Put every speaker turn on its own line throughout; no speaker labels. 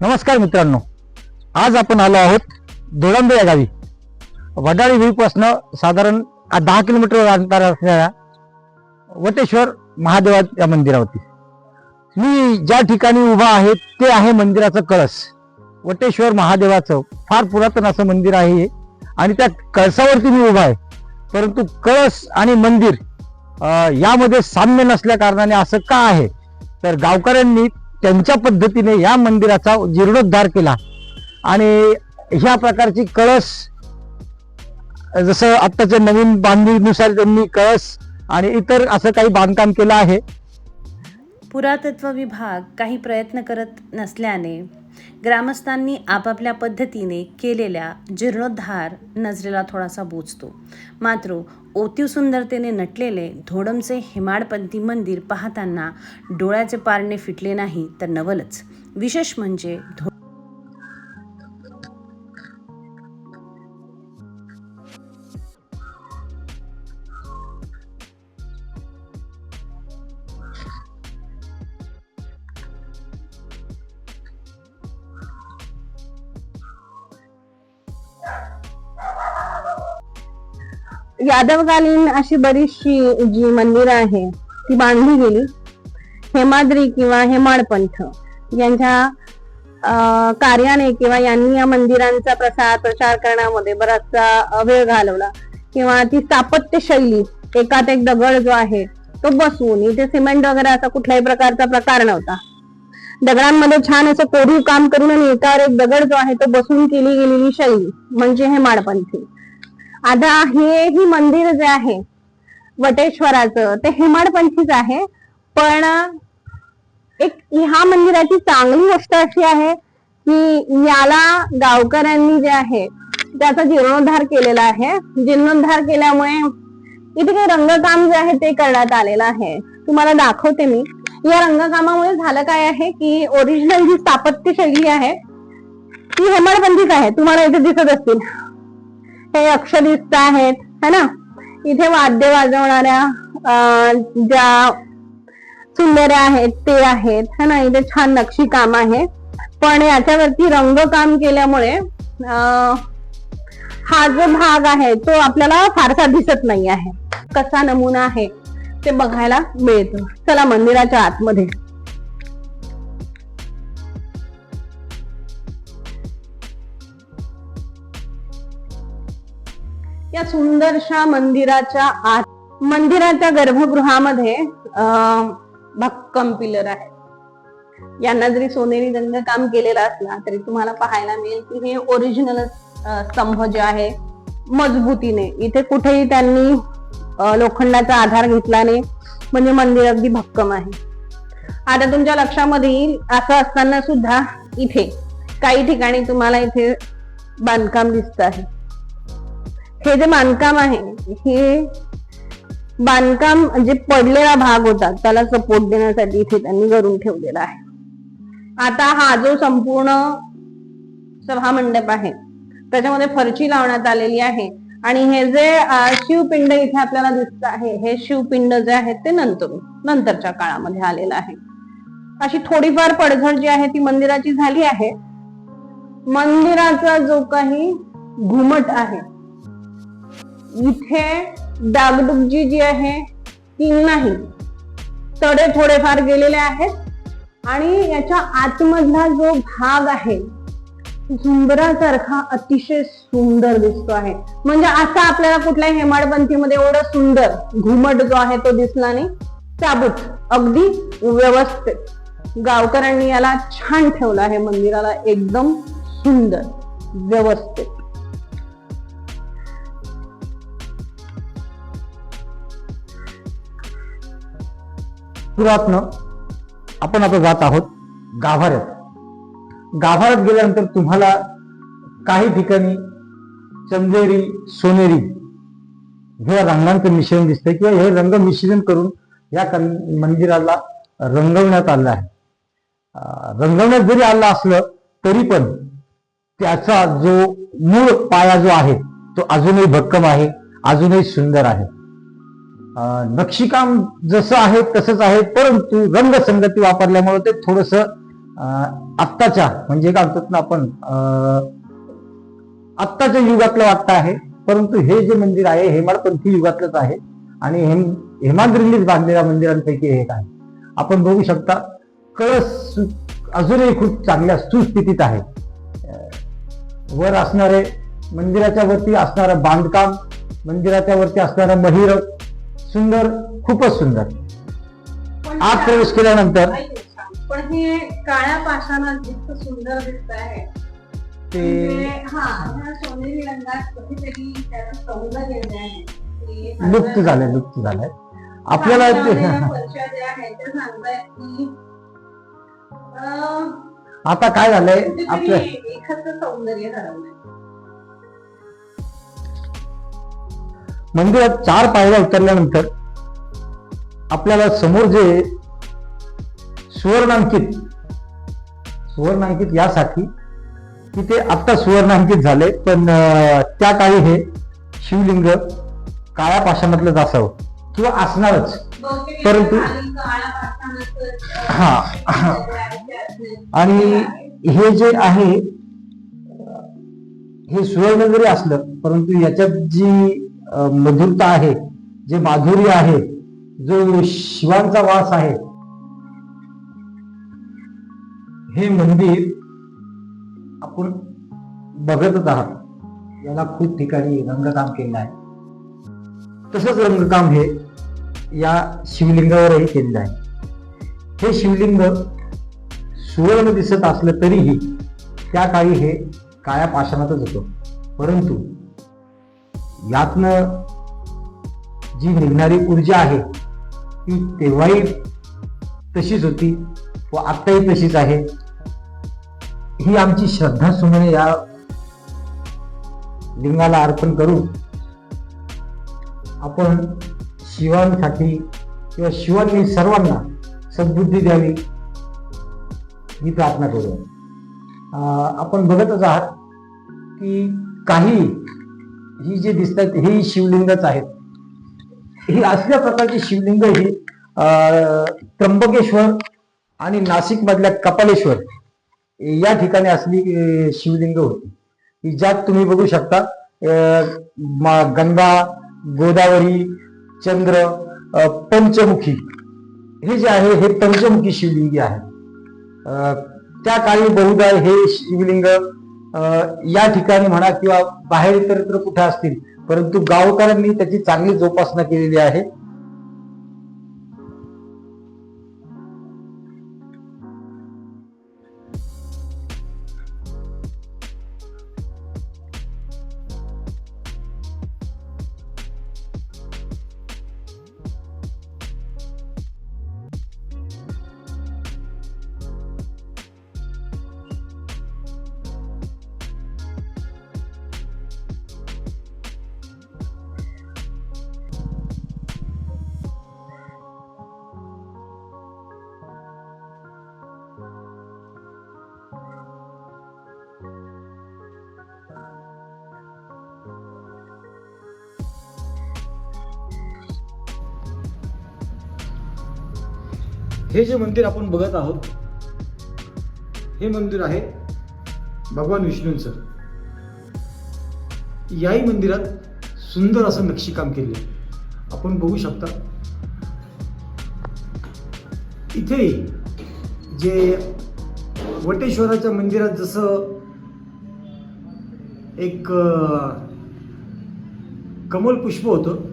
नमस्कार मित्रांनो. आज आपण आलो आहोत धोळंबे या गावी. वडाळी विहीपासनं साधारण दहा किलोमीटर अंतर असणाऱ्या वटेश्वर महादेवा या मंदिरावरती. मी ज्या ठिकाणी उभा आहे ते आहे मंदिराचं कळस. वटेश्वर महादेवाचं फार पुरातन असं मंदिर आहे आणि त्या कळसावरती मी उभा आहे. परंतु कळस आणि मंदिर यामध्ये साम्य नसल्या कारणाने असं का आहे? तर गावकऱ्यांनी त्यांच्या पद्धतीने या मंदिराचा जीर्णोद्धार केला. आणि ह्या प्रकारची कळस जसं आत्ताच्या नवीन बांधणीनुसार त्यांनी कळस आणि इतर असं काही बांधकाम केलं आहे.
पुरातत्व विभाग काही प्रयत्न करत नसल्याने ग्रामस्थांनी आपापल्या पद्धतीने केलेल्या जीर्णोद्धार नजरेला थोडासा बोचतो. मात्र ओतीव सुंदरतेने नटलेले धोडमचे हेमाडपंथी मंदिर पाहताना डोळ्याचे पारणे फिटले नाही तर नवलच. विशेष म्हणजे धो
यादवकालीन अशी बरीचशी जी मंदिरं आहे ती बांधली गेली. हेमाद्री किंवा हेमाडपंथ यांच्या कार्याने किंवा यांनी या मंदिरांचा प्रसार प्रचार करण्यामध्ये बराचसा वेळ घालवला. किंवा ती स्थापत्य शैली एकात एक दगड जो आहे तो बसवून इथे सिमेंट वगैरे असा कुठल्याही प्रकारचा प्रकार नव्हता. दगडांमध्ये छान असं कोरीव काम करून आणि एकावर एक दगड जो आहे तो बसून केली गेलेली शैली म्हणजे हे माडपंथी आता हे ही मंदिर जे आहे वटेश्वराचं ते हेमाडपंथीच आहे. पण एक ह्या मंदिराची चांगली गोष्ट अशी आहे की याला गावकऱ्यांनी जे आहे त्याचा जीर्णोद्धार केलेला आहे. जीर्णोद्धार केल्यामुळे इथे काही रंगकाम जे आहे ते करण्यात आलेलं आहे. तुम्हाला दाखवते मी. या रंगकामामुळे झालं काय आहे की ओरिजिनल जी स्थापत्य शैली आहे ती हेमाडपंथीच आहे. तुम्हाला इथे दिसत असतील. हे अक्षरिस्त आहेत है ना? इथे वाद्य वाजवणाऱ्या ज्या सुंदर्या आहेत ते आहेत है ना? इथे छान नक्षी काम आहे. पण याच्यावरती रंगकाम केल्यामुळे हा जो भाग आहे तो आपल्याला फारसा दिसत नाही आहे कसा नमुना आहे ते बघायला मिळतं. चला मंदिराच्या आतमध्ये. या सुंदरशा मंदिराच्या आत मंदिराच्या गर्भगृहामध्ये अं, भक्कम पिलर आहे. यांना जरी सोनेरी रंगकाम केलेला असला तरी तुम्हाला पाहायला मिळेल की हे ओरिजिनल स्तंभ जे आहे मजबूतीने इथे कुठेही त्यांनी लोखंडाचा आधार घेतला नाही म्हणजे मंदिर अगदी भक्कम आहे. आता तुमच्या लक्षामध्ये येईल असं असताना सुद्धा इथे काही ठिकाणी तुम्हाला इथे बांधकाम दिसत आहे. हे जे बांधकाम आहे हे बांधकाम जे पडलेला भाग होता त्याला सपोर्ट देण्यासाठी इथे त्यांनी करून ठेवलेला आहे. आता हा जो संपूर्ण सभा मंडप आहे त्याच्यामध्ये फरची लावण्यात आलेली आहे आणि हे जे शिवपिंड इथे आपल्याला दिसत आहे हे शिवपिंड जे आहेत ते नंतर नंतरच्या काळामध्ये आलेलं आहे. अशी थोडीफार पडझड जी आहे ती मंदिराची झाली आहे. मंदिराचा जो काही घुमट आहे इथे डागडुगजी जी आहे ती नाही. तडे थोडेफार गेलेले आहेत आणि याच्या आतमधला जो भाग आहे झुंबरासारखा अतिशय सुंदर दिसतो आहे. म्हणजे असा आपल्याला कुठल्या हेमाडपंथीमध्ये एवढं सुंदर घुमट जो आहे तो दिसला नाही. चाबूत अगदी व्यवस्थित. गावकऱ्यांनी याला छान ठेवलं आहे मंदिराला एकदम सुंदर व्यवस्थित.
पुरातन आपण आता जात आहोत गाभाऱ्यात. गाभाऱ्यात गेल्यानंतर तुम्हाला काही ठिकाणी चंदेरी सोनेरी ह्या रंगांचं मिश्रण दिसतंय किंवा हे रंग मिश्रण करून या कन- मंदिराला रंगवण्यात आलं आहे. रंगवण्यात जरी आलं असलं तरी पण त्याचा जो मूळ पाया जो आहे तो अजूनही भक्कम आहे अजूनही सुंदर आहे. नक्षीकाम जसं आहे तसंच आहे परंतु रंगसंगती वापरल्यामुळे ते थोडस आत्ताच्या म्हणजे काय म्हणतात ना आपण अं, आत्ताच्या युगातलं वाटतं आहे परंतु हे जे मंदिर आहे हेमाडपंथी युगातलंच आहे आणि हेम हेमाद्रींनीच बांधलेल्या मंदिरांपैकी हे एक आहे. आपण बघू शकता कळस अजूनही खूप चांगल्या सुस्थितीत आहे. वर असणारे मंदिराच्या वरती असणारं बांधकाम मंदिराच्या वरती असणारं महिर सुंदर खूपच सुंदर. आत प्रवेश केल्यानंतर
पण हे काळ्या पाषाणात इतकं सुंदर दिसत आहे
ते
म्हणजे, हा ह्या सोनेरी रंगात कधीतरी त्याचं सौंदर्य जे आहे ते
लुप्त झालंय लुप्त झालंय. आपल्याला आता काय झालंय?
एखादं सौंदर्य हरवलंय.
मंदिरात चार पायऱ्या उतरल्यानंतर आपल्याला समोर जे सुवर्णांकित सुवर्णांकित यासाठी की ते आत्ता सुवर्णांकित झाले पण त्या काळी हे शिवलिंग काळ्या पाषाणातलंच असावं किंवा असणारच परंतु- हा आणि. हे जे आहे हे सुवर्ण जरी असलं परंतु याच्यात जी मधुरता आहे जे माधुर्य आहे जो शिवांचा वास आहे. हे मंदिर आपण बघतच आहात. याला खूप ठिकाणी रंगकाम केलं आहे. तसंच रंगकाम हे या शिवलिंगावरही केलेलं आहे. हे शिवलिंग सुवर्ण दिसत असलं तरीही त्या काळी हे काळ्या पाषाणातच होतं. परंतु यातनं जी निघणारी ऊर्जा आहे ती तेव्हाही तशीच होती व आत्ताही तशीच आहे. ही आमची श्रद्धा सुमने या लिंगाला अर्पण करून आपण शिवांसाठी किंवा शिवांनी सर्वांना सद्बुद्धी द्यावी ही प्रार्थना करू अं, आपण बघतच आहात की काही ही जे दिसतात ही शिवलिंगच आहेत. ही असल्या प्रकारची शिवलिंग ही त्र्यंबकेश्वर आणि नाशिक मधल्या कपालेश्वर या ठिकाणी असली शिवलिंग होती. की ज्यात तुम्ही बघू शकता मा- गंगा गोदावरी चंद्र पंचमुखी. हे जे आहे हे पंचमुखी शिवलिंगी आहे त्या काळी बहुधा हे शिवलिंग या ठिकाणी म्हणा किंवा बाहेर इतरत्र कुठे असतील परंतु गावकऱ्यांनी त्याची चांगली जोपासना केलेली आहे. हे जे मंदिर आपण बघत आहोत हे मंदिर आहे भगवान विष्णूंचं. याही मंदिरात सुंदर असं नक्षीकाम केले आपण बघू शकता. इथेही जे वटेश्वराच्या मंदिरात जसं एक कमल पुष्प होतं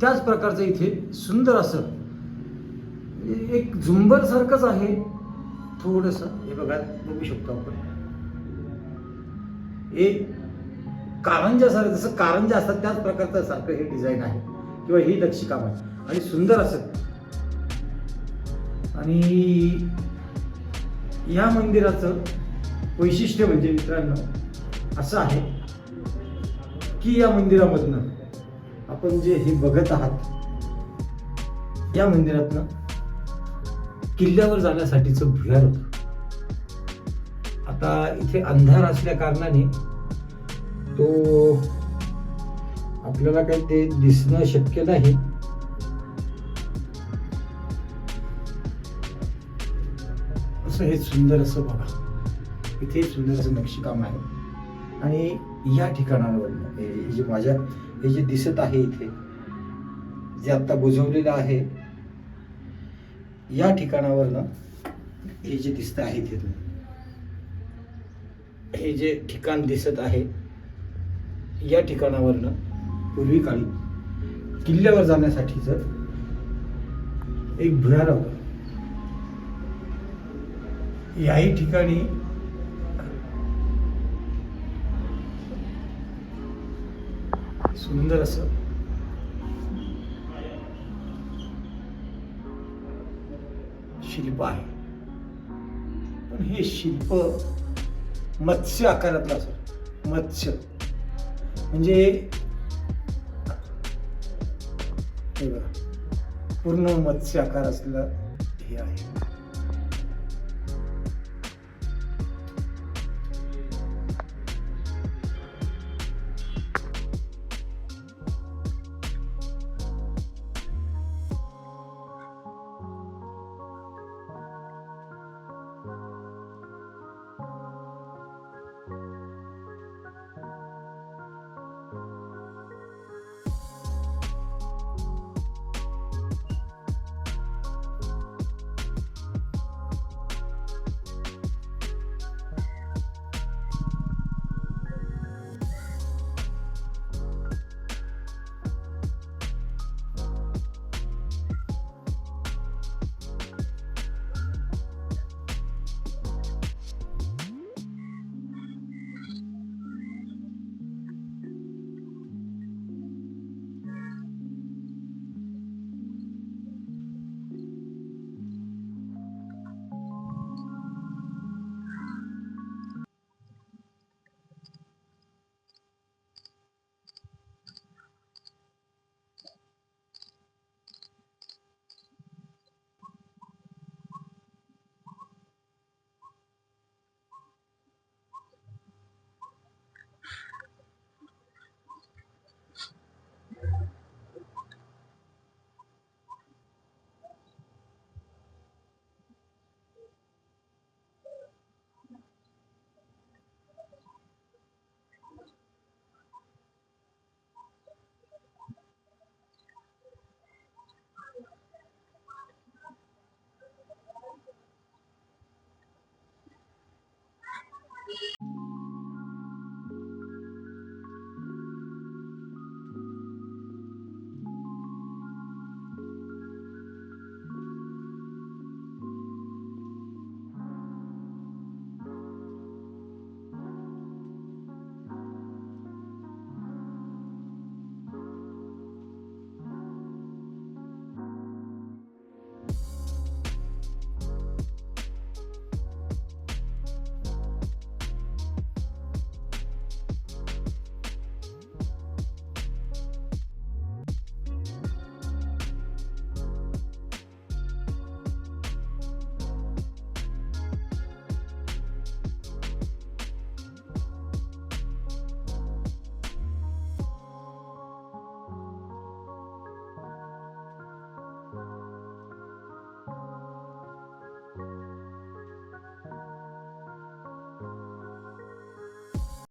त्याच प्रकारचं इथे सुंदर असं एक झुंबर सारखंच आहे. थोडस. हे बघा बघू शकतो आपण. हे कारंजा सारखं जसं कारंजा असतात त्याच प्रकारचं सारखं हे डिझाईन आहे. किंवा ही नक्षीकाम आहे आणि सुंदर असं. आणि या मंदिराचं वैशिष्ट्य म्हणजे मित्रांनो असं आहे की या मंदिरामधनं आपण जे हे बघत आहात या मंदिरातनं किल्ल्यावर जाण्यासाठीचं भुयार होतं. आता इथे अंधार असल्या कारणाने तो आपल्याला काही ते दिसणं शक्य नाही. असं हे सुंदर असं बघा. इथे सुंदर असं नक्षीकाम आहे. आणि या ठिकाणावर हे जे माझ्या हे जे दिसत आहे इथे जे आता बुजवलेलं आहे या ठिकाणावरनं हे जे दिसत आहे तिथलं हे जे ठिकाण दिसत आहे या ठिकाणावरनं पूर्वी काळी किल्ल्यावर जाण्यासाठीचं एक भुयार होतं. याही ठिकाणी सुंदर असं शिल्प आहे. पण हे शिल्प मत्स्य आकारातलं असेल मत्स्य. म्हणजे पूर्ण मत्स्य आकार असलं हे आहे.